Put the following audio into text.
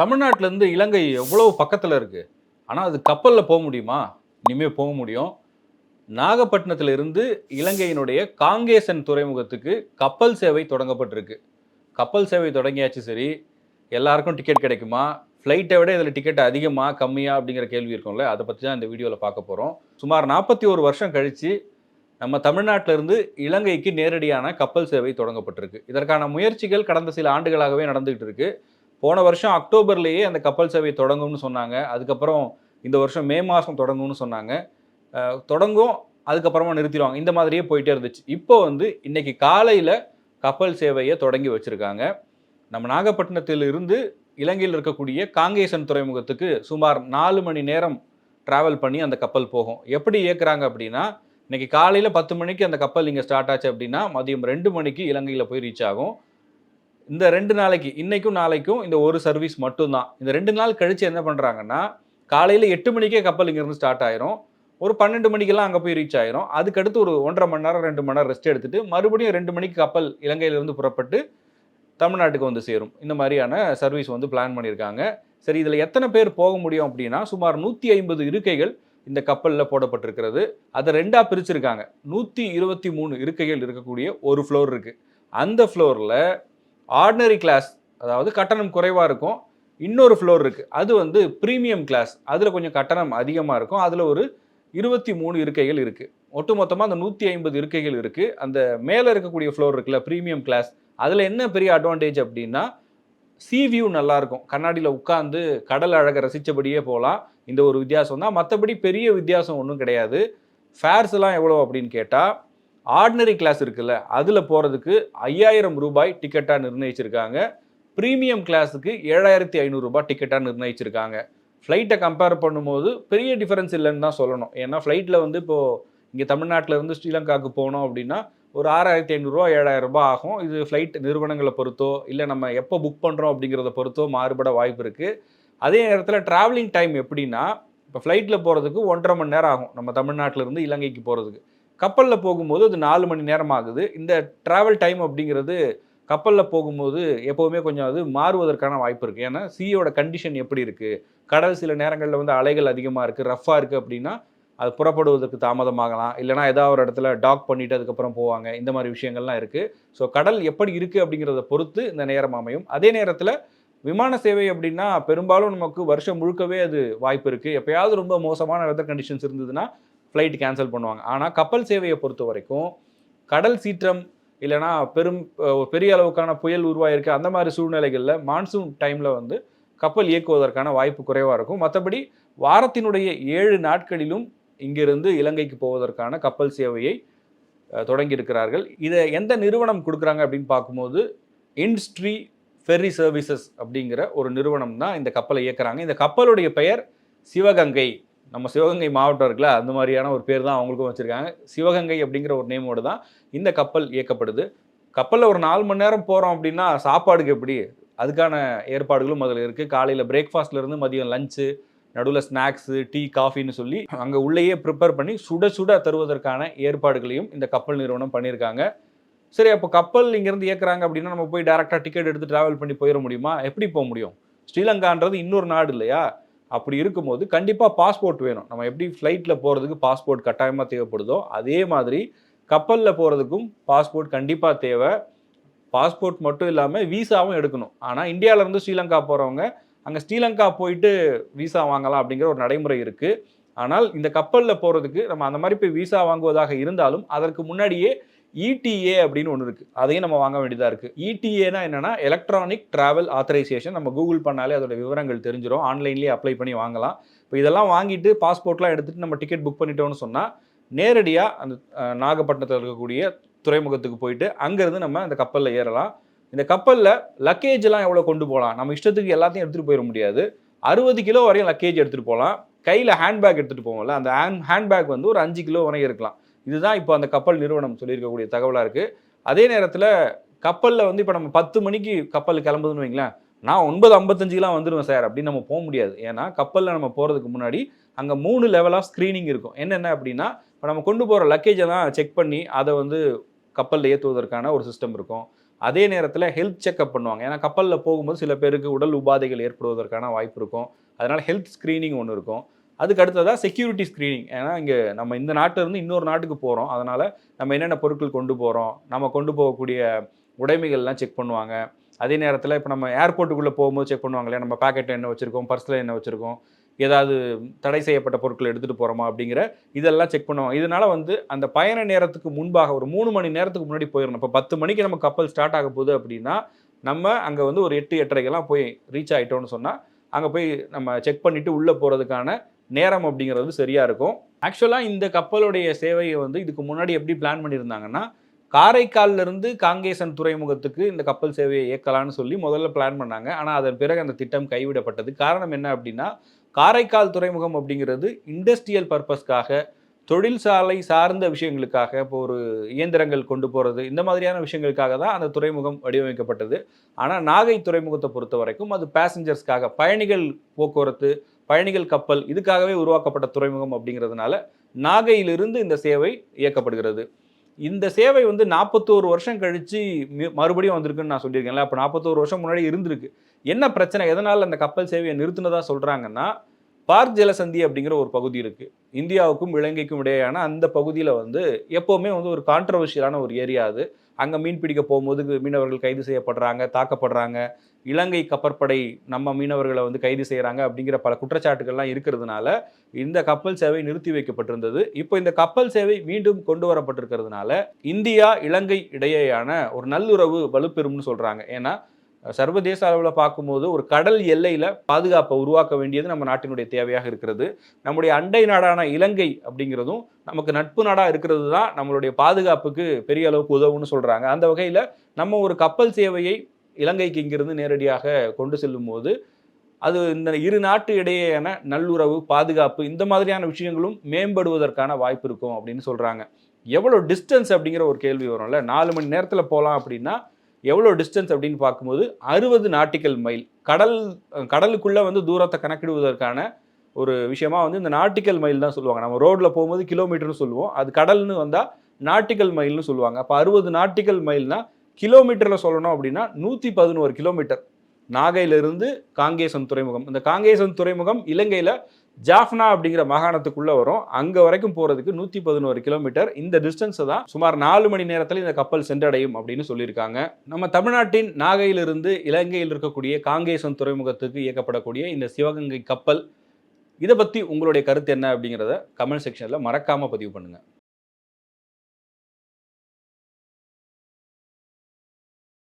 தமிழ்நாட்டிலேருந்து இலங்கை எவ்வளோ பக்கத்தில் இருக்குது ஆனால் அது கப்பலில் போக முடியுமா? இனிமேல் போக முடியும். நாகப்பட்டினத்தில் இருந்து இலங்கையினுடைய காங்கேசன் துறைமுகத்துக்கு கப்பல் சேவை தொடங்கப்பட்டிருக்கு. கப்பல் சேவை தொடங்கியாச்சு சரி. எல்லாருக்கும் டிக்கெட் கிடைக்குமா? ஃப்ளைட்டை விட இதில் டிக்கெட் அதிகமாக கம்மியாக அப்படிங்கிற கேள்வி இருக்கும்ல. அதை பற்றி தான் இந்த வீடியோவில் பார்க்க போகிறோம் சுமார் நாற்பத்தி ஒரு வருஷம் கழித்து நம்ம தமிழ்நாட்டிலிருந்து இலங்கைக்கு நேரடியான கப்பல் சேவை தொடங்கப்பட்டிருக்கு. இதற்கான முயற்சிகள் கடந்த சில ஆண்டுகளாகவே நடந்துகிட்டு இருக்குது போன வருஷம் அக்டோபர்லேயே அந்த கப்பல் சேவை தொடங்கும்னு சொன்னாங்க. அதுக்கப்புறம் இந்த வருஷம் மே மாதம் தொடங்கும்னு சொன்னாங்க. தொடங்கும் அதுக்கப்புறமா நிறுத்திடுவாங்க. இந்த மாதிரியே போயிட்டே இருந்துச்சு. இப்போ வந்து இன்னைக்கு காலையில் கப்பல் சேவையை தொடங்கி வச்சுருக்காங்க. நம்ம நாகப்பட்டினத்தில் இருந்து இலங்கையில் இருக்கக்கூடிய காங்கேசன் துறைமுகத்துக்கு சுமார் நாலு மணி நேரம் ட்ராவல் பண்ணி அந்த கப்பல் போகும். எப்படி இயக்குறாங்க அப்படின்னா இன்னைக்கு காலையில் பத்து மணிக்கு அந்த கப்பல் இங்கே ஸ்டார்ட் ஆச்சு அப்படின்னா மதியம் ரெண்டு மணிக்கு இலங்கையில் போய் ரீச் ஆகும். இந்த ரெண்டு நாளைக்கு இன்னைக்கும் நாளைக்கும் இந்த ஒரு சர்வீஸ் மட்டும்தான். இந்த ரெண்டு நாள் கழித்து என்ன பண்ணுறாங்கன்னா காலையில் எட்டு மணிக்கே கப்பல் இங்கேருந்து ஸ்டார்ட் ஆயிரும். ஒரு பன்னெண்டு மணிக்கெல்லாம் அங்கே போய் ரீச் ஆயிரும். அதுக்கடுத்து ஒரு ஒன்றரை மணி நேரம் ரெண்டு மணி நேரம் ரெஸ்ட் எடுத்துட்டு மறுபடியும் ரெண்டு மணிக்கு கப்பல் இலங்கையிலிருந்து புறப்பட்டு தமிழ்நாட்டுக்கு வந்து சேரும். இந்த மாதிரியான சர்வீஸ் வந்து பிளான் பண்ணியிருக்காங்க. சரி இதில் எத்தனை பேர் போக முடியும் அப்படின்னா சுமார் நூற்றி ஐம்பது இருக்கைகள் இந்த கப்பலில் போடப்பட்டிருக்கிறது. அதை ரெண்டாக பிரிச்சிருக்காங்க. நூற்றி இருபத்தி மூணு இருக்கைகள் இருக்கக்கூடிய ஒரு ஃப்ளோர் இருக்குது அந்த ஃப்ளோரில் ஆர்டினரி கிளாஸ் அதாவது கட்டணம் குறைவாக இருக்கும். இன்னொரு ஃப்ளோர் இருக்குது அது வந்து ப்ரீமியம் கிளாஸ் அதில் கொஞ்சம் கட்டணம் அதிகமாக இருக்கும். அதில் ஒரு இருபத்தி மூணு இருக்கைகள் இருக்குது ஒட்டுமொத்தமாக அந்த நூற்றி ஐம்பது இருக்கைகள் இருக்குது அந்த மேலே இருக்கக்கூடிய ஃப்ளோர் இருக்குல்ல ப்ரீமியம் கிளாஸ் அதில் என்ன பெரிய அட்வான்டேஜ் அப்படின்னா சி வியூ நல்லாயிருக்கும் கண்ணாடியில் உட்காந்து கடல் அழகை ரசித்தபடியே போகலாம். இந்த ஒரு வித்தியாசம் தான் மற்றபடி பெரிய வித்தியாசம் ஒன்றும் கிடையாது. ஃபேர்ஸ்லாம் எவ்வளோ அப்படின்னு கேட்டால் ஆர்டினரி கிளாஸ் இருக்குல்ல அதில் போகிறதுக்கு ஐயாயிரம் ரூபாய் டிக்கெட்டாக நிர்ணயிச்சிருக்காங்க. ப்ரீமியம் கிளாஸுக்கு ஏழாயிரத்தி ஐநூறுரூபா டிக்கெட்டாக நிர்ணயிச்சிருக்காங்க. ஃப்ளைட்டை கம்பேர் பண்ணும்போது பெரிய டிஃப்ரென்ஸ் இல்லைன்னு தான் சொல்லணும். ஏன்னா ஃப்ளைட்டில் வந்து இப்போது இங்கே தமிழ்நாட்டில் இருந்து ஸ்ரீலங்காவுக்கு போனோம் அப்படின்னா ஒரு ஆறாயிரத்தி ஐநூறுரூவா ஏழாயிரம் ரூபாய் ஆகும். இது ஃப்ளைட் நிறுவனங்களை பொறுத்தோ இல்லை நம்ம எப்போ புக் பண்ணுறோம் அப்படிங்கிறத பொறுத்தோ மாறுபட வாய்ப்பு இருக்குது அதே நேரத்தில் ட்ராவலிங் டைம் எப்படின்னா இப்போ ஃப்ளைட்டில் போகிறதுக்கு ஒன்றரை மணி நேரம் ஆகும் நம்ம தமிழ்நாட்டில் இருந்து இலங்கைக்கு போகிறதுக்கு கப்பலில் போகும்போது அது நாலு மணி நேரம் ஆகுது இந்த ட்ராவல் டைம் அப்படிங்கிறது கப்பலில் போகும்போது எப்போவுமே கொஞ்சம் அது மாறுவதற்கான வாய்ப்பு இருக்குது ஏன்னா சீயோட கண்டிஷன் எப்படி இருக்குது கடல் சில நேரங்களில் வந்து அலைகள் அதிகமாக இருக்குது ரஃப்பாக இருக்குது அப்படின்னா அது புறப்படுவதற்கு தாமதமாகலாம். இல்லைனா ஏதாவது ஒரு இடத்துல டாக் பண்ணிவிட்டு அதுக்கப்புறம் போவாங்க. இந்த மாதிரி விஷயங்கள்லாம் இருக்குது ஸோ கடல் எப்படி இருக்குது அப்படிங்கிறத பொறுத்து இந்த நேரம் அமையும். அதே நேரத்தில் விமான சேவை அப்படின்னா பெரும்பாலும் நமக்கு வருஷம் முழுக்கவே அது வாய்ப்பு இருக்குது எப்போயாவது ரொம்ப மோசமான வெதர் கண்டிஷன்ஸ் இருந்ததுன்னா ஃப்ளைட் கேன்சல் பண்ணுவாங்க. ஆனால் கப்பல் சேவையை பொறுத்த வரைக்கும் கடல் சீற்றம் இல்லைனா பெரும் பெரிய அளவுக்கான புயல் உருவாயிருக்கு அந்த மாதிரி சூழ்நிலைகளில் மான்சூன் டைமில் வந்து கப்பல் இயக்குவதற்கான வாய்ப்பு குறைவாக இருக்கும். மற்றபடி வாரத்தினுடைய ஏழு நாட்களிலும் இங்கிருந்து இலங்கைக்கு போவதற்கான கப்பல் சேவையை தொடங்கியிருக்கிறார்கள். இதை எந்த நிறுவனம் கொடுக்குறாங்க அப்படின்னு பார்க்கும்போது இன்ஸ்ட்ரி ஃபெர்ரி சர்வீசஸ் அப்படிங்கிற ஒரு நிறுவனம் தான் இந்த கப்பலை இயக்குறாங்க. இந்த கப்பலுடைய பெயர் சிவகங்கை. நம்ம சிவகங்கை மாவட்டம் இருக்குல்ல அந்த மாதிரியான ஒரு பேர் தான் அவங்களுக்கும் வச்சுருக்காங்க. சிவகங்கை அப்படிங்கிற ஒரு நேமோடு தான் இந்த கப்பல் இயக்கப்படுது. கப்பலில் ஒரு நாலு மணி நேரம் போகிறோம் அப்படின்னா சாப்பாடுக்கு எப்படி? அதுக்கான ஏற்பாடுகளும் அதில் இருக்குது காலையில் பிரேக்ஃபாஸ்ட்லேருந்து மதியம் லஞ்சு நடுவில் ஸ்நாக்ஸு டீ காஃபின்னு சொல்லி அங்கே உள்ளேயே ப்ரிப்பேர் பண்ணி சுட சுட தருவதற்கான ஏற்பாடுகளையும் இந்த கப்பல் நிறுவனம் பண்ணியிருக்காங்க. சரி அப்போ கப்பல் இங்கேருந்து இயக்குறாங்க அப்படின்னா நம்ம போய் டேரெக்டாக டிக்கெட் எடுத்து ட்ராவல் பண்ணி போயிட முடியுமா? எப்படி போக முடியும்? ஸ்ரீலங்கான்றது இன்னொரு நாடு இல்லையா? அப்படி இருக்கும்போது கண்டிப்பாக பாஸ்போர்ட் வேணும். நம்ம எப்படி ஃப்ளைட்டில் போகிறதுக்கு பாஸ்போர்ட் கட்டாயமாக தேவைப்படுதோ அதே மாதிரி கப்பலில் போகிறதுக்கும் பாஸ்போர்ட் கண்டிப்பாக தேவை. பாஸ்போர்ட் மட்டும் இல்லாமல் வீசாவும் எடுக்கணும். ஆனால் இந்தியாவிலேருந்து ஸ்ரீலங்கா போகிறவங்க அங்கே ஸ்ரீலங்கா போயிட்டு வீசா வாங்கலாம் அப்படிங்கிற ஒரு நடைமுறை இருக்குது ஆனால் இந்த கப்பலில் போகிறதுக்கு நம்ம அந்த மாதிரி போய் வீசா வாங்குவதாக இருந்தாலும் அதற்கு முன்னாடியே இடிஏ அப்படின்னு ஒன்று இருக்குது அதையும் நம்ம வாங்க வேண்டியதாக இருக்குது இடிஏனா என்னென்னா எலக்ட்ரானிக் ட்ராவல் ஆத்தரைசேஷன் நம்ம கூகுள் பண்ணாலே அதோட விவரங்கள் தெரிஞ்சிடும் ஆன்லைன்லேயே அப்ளை பண்ணி வாங்கலாம். இப்போ இதெல்லாம் வாங்கிட்டு பாஸ்போர்ட்லாம் எடுத்துகிட்டு நம்ம டிக்கெட் புக் பண்ணிட்டோம்னு சொன்னால் நேரடியாக அந்த நாகப்பட்டினத்தில் இருக்கக்கூடிய துறைமுகத்துக்கு போயிட்டு அங்கேருந்து நம்ம அந்த கப்பலில் ஏறலாம். இந்த கப்பலில் லக்கேஜ் எல்லாம் எவ்வளோ கொண்டு போகலாம்? நம்ம இஷ்டத்துக்கு எல்லாத்தையும் எடுத்துகிட்டு போயிட முடியாது. அறுபது கிலோ வரையும் லக்கேஜ் எடுத்துகிட்டு போகலாம். கையில் ஹேண்ட்பேக் எடுத்துகிட்டு போவோம்ல அந்த ஹேண்ட் ஹேண்ட்பேக் வந்து ஒரு அஞ்சு கிலோ வரையும் இருக்கலாம். இதுதான் இப்போ அந்த கப்பல் நிறுவனம் சொல்லியிருக்கக்கூடிய தகவலாக இருக்குது அதே நேரத்தில் கப்பலில் வந்து இப்போ நம்ம பத்து மணிக்கு கப்பல் கிளம்புதுன்னு வைங்களேன் நான் ஒன்பது ஐம்பத்தஞ்சுலாம் வந்துடுவேன் சார் அப்படின்னு நம்ம போக முடியாது. ஏன்னா கப்பலில் நம்ம போகிறதுக்கு முன்னாடி அங்கே மூணு லெவல் ஆஃப் ஸ்க்ரீனிங் இருக்கும். என்னென்ன அப்படின்னா இப்போ நம்ம கொண்டு போகிற லக்கேஜை தான் செக் பண்ணி அதை வந்து கப்பலில் ஏற்றுவதற்கான ஒரு சிஸ்டம் இருக்கும். அதே நேரத்தில் ஹெல்த் செக்அப் பண்ணுவாங்க. ஏன்னா கப்பலில் போகும்போது சில பேருக்கு உடல் உபாதைகள் ஏற்படுவதற்கான வாய்ப்பு இருக்கும். அதனால் ஹெல்த் ஸ்க்ரீனிங் ஒன்று இருக்கும். அதுக்கு அடுத்ததாக செக்யூரிட்டி ஸ்க்ரீனிங் ஏன்னா இங்கே நம்ம இந்த நாட்டில் இருந்து இன்னொரு நாட்டுக்கு போகிறோம் அதனால் நம்ம என்னென்ன பொருட்கள் கொண்டு போகிறோம் நம்ம கொண்டு போகக்கூடிய உடைமைகள்லாம் செக் பண்ணுவாங்க. அதே நேரத்தில் இப்போ நம்ம ஏர்போர்ட்டுக்குள்ளே போகும்போது செக் பண்ணுவாங்க இல்லையா? நம்ம பேக்கெட்டில் என்ன வச்சுருக்கோம் பர்ஸில் என்ன வச்சுருக்கோம் ஏதாவது தடை செய்யப்பட்ட பொருட்கள் எடுத்துகிட்டு போகிறோமா அப்படிங்கிற இதெல்லாம் செக் பண்ணுவாங்க. இதனால் வந்து அந்த பயண நேரத்துக்கு முன்பாக ஒரு மூணு மணி நேரத்துக்கு முன்னாடி போயிடணும். இப்போ பத்து மணிக்கு நம்ம கப்பல் ஸ்டார்ட் ஆக போகுது அப்படின்னா நம்ம அங்கே வந்து ஒரு எட்டு எட்டரைக்கெல்லாம் போய் ரீச் ஆகிட்டோம்னு சொன்னால் அங்கே போய் நம்ம செக் பண்ணிவிட்டு உள்ளே போகிறதுக்கான நேரம் அப்படிங்கிறது சரியாக இருக்கும். ஆக்சுவலாக இந்த கப்பலுடைய சேவையை வந்து இதுக்கு முன்னாடி எப்படி பிளான் பண்ணியிருந்தாங்கன்னா காரைக்கால்லேருந்து காங்கேசன் துறைமுகத்துக்கு இந்த கப்பல் சேவையை இயக்கலாம்னு சொல்லி முதல்ல பிளான் பண்ணாங்க. ஆனால் அதன் பிறகு அந்த திட்டம் கைவிடப்பட்டது. காரணம் என்ன அப்படின்னா காரைக்கால் துறைமுகம் அப்படிங்கிறது இண்டஸ்ட்ரியல் பர்பஸ்க்காக தொழிற்சாலை சார்ந்த விஷயங்களுக்காக இப்போ ஒரு இயந்திரங்கள் கொண்டு போகிறது இந்த மாதிரியான விஷயங்களுக்காக தான் அந்த துறைமுகம் வடிவமைக்கப்பட்டது. ஆனால் நாகை துறைமுகத்தை பொறுத்த வரைக்கும் அது பேசஞ்சர்ஸ்க்காக பயணிகள் போக்குவரத்து பயணிகள் கப்பல் இதுக்காகவே உருவாக்கப்பட்ட துறைமுகம் அப்படிங்கிறதுனால நாகையிலிருந்து இந்த சேவை இயக்கப்படுகிறது. இந்த சேவை வந்து நாற்பத்தோரு வருஷம் கழிச்சு மறுபடியும் வந்திருக்குன்னு நான் சொல்லியிருக்கேன்ல. அப்போ நாற்பத்தோரு வருஷம் முன்னாடி இருந்திருக்கு. என்ன பிரச்சனை? எதனால் அந்த கப்பல் சேவையை நிறுத்தினதாக சொல்கிறாங்கன்னா பார்க் ஜலசந்தி அப்படிங்கிற ஒரு பகுதி இருக்குது இந்தியாவுக்கும் இலங்கைக்கும் இடையேயான அந்த பகுதியில் வந்து எப்போவுமே வந்து ஒரு கான்ட்ரவர்ஷியலான ஒரு ஏரியா அது. அங்கே மீன் பிடிக்க போகும்போது மீனவர்கள் கைது செய்யப்படுறாங்க தாக்கப்படுறாங்க. இலங்கை கப்பற்படை நம்ம மீனவர்களை வந்து கைது செய்கிறாங்க அப்படிங்கிற பல குற்றச்சாட்டுகள்லாம் இருக்கிறதுனால இந்த கப்பல் சேவை நிறுத்தி வைக்கப்பட்டிருந்தது. இப்போ இந்த கப்பல் சேவை மீண்டும் கொண்டு வரப்பட்டிருக்கிறதுனால இந்தியா இலங்கை இடையேயான ஒரு நல்லுறவு வலுப்பெறும்னு சொல்கிறாங்க ஏன்னா சர்வதேச அளவில் பார்க்கும்போது ஒரு கடல் எல்லையில் பாதுகாப்பை உருவாக்க வேண்டியது நம்ம நாட்டினுடைய தேவையாக இருக்கிறது. நம்முடைய அண்டை நாடான இலங்கை அப்படிங்கிறதும் நமக்கு நட்பு நாடாக இருக்கிறது தான் நம்மளுடைய பாதுகாப்புக்கு பெரிய அளவுக்கு உதவும்னு சொல்கிறாங்க அந்த வகையில் நம்ம ஒரு கப்பல் சேவையை இலங்கைக்கு இங்கிருந்து நேரடியாக கொண்டு செல்லும் போது அது இந்த இரு நாட்டு இடையேயான நல்லுறவு பாதுகாப்பு இந்த மாதிரியான விஷயங்களும் மேம்படுவதற்கான வாய்ப்பு இருக்கும் அப்படின்னு சொல்கிறாங்க எவ்வளோ டிஸ்டன்ஸ் அப்படிங்கிற ஒரு கேள்வி வரும்ல. நாலு மணி நேரத்தில் போகலாம் அப்படின்னா எவ்வளோ டிஸ்டன்ஸ் அப்படின்னு பார்க்கும்போது அறுபது நாட்டிக்கல் மைல். கடல் கடலுக்குள்ளே வந்து தூரத்தை கணக்கிடுவதற்கான ஒரு விஷயமா வந்து இந்த நாட்டிக்கல் மைல் தான் சொல்லுவாங்க. நம்ம ரோட்டில் போகும்போது கிலோமீட்டர்னு சொல்லுவோம். அது கடல்னு வந்தால் நாட்டிக்கல் மைல்னு சொல்லுவாங்க. அப்போ அறுபது நாட்டிக்கல் மைல்னால் கிலோமீட்டரில் சொல்லணும் அப்படின்னா நூற்றி பதினோரு கிலோமீட்டர் நாகையிலிருந்து காங்கேசன் துறைமுகம். இந்த காங்கேசன் துறைமுகம் இலங்கையில் ஜாஃப்னா அப்படிங்கிற மாகாணத்துக்குள்ளே வரும். அங்கே வரைக்கும் போகிறதுக்கு நூற்றி பதினோரு கிலோமீட்டர் இந்த டிஸ்டன்ஸை தான் சுமார் நாலு மணி நேரத்தில் இந்த கப்பல் சென்றடையும் அப்படின்னு சொல்லியிருக்காங்க. நம்ம தமிழ்நாட்டின் நாகையிலிருந்து இலங்கையில் இருக்கக்கூடிய காங்கேசன் துறைமுகத்துக்கு இயக்கப்படக்கூடிய இந்த சிவகங்கை கப்பல் இதை பற்றி உங்களுடைய கருத்து என்ன அப்படிங்கிறத கமெண்ட் செக்ஷனில் மறக்காமல் பதிவு பண்ணுங்கள்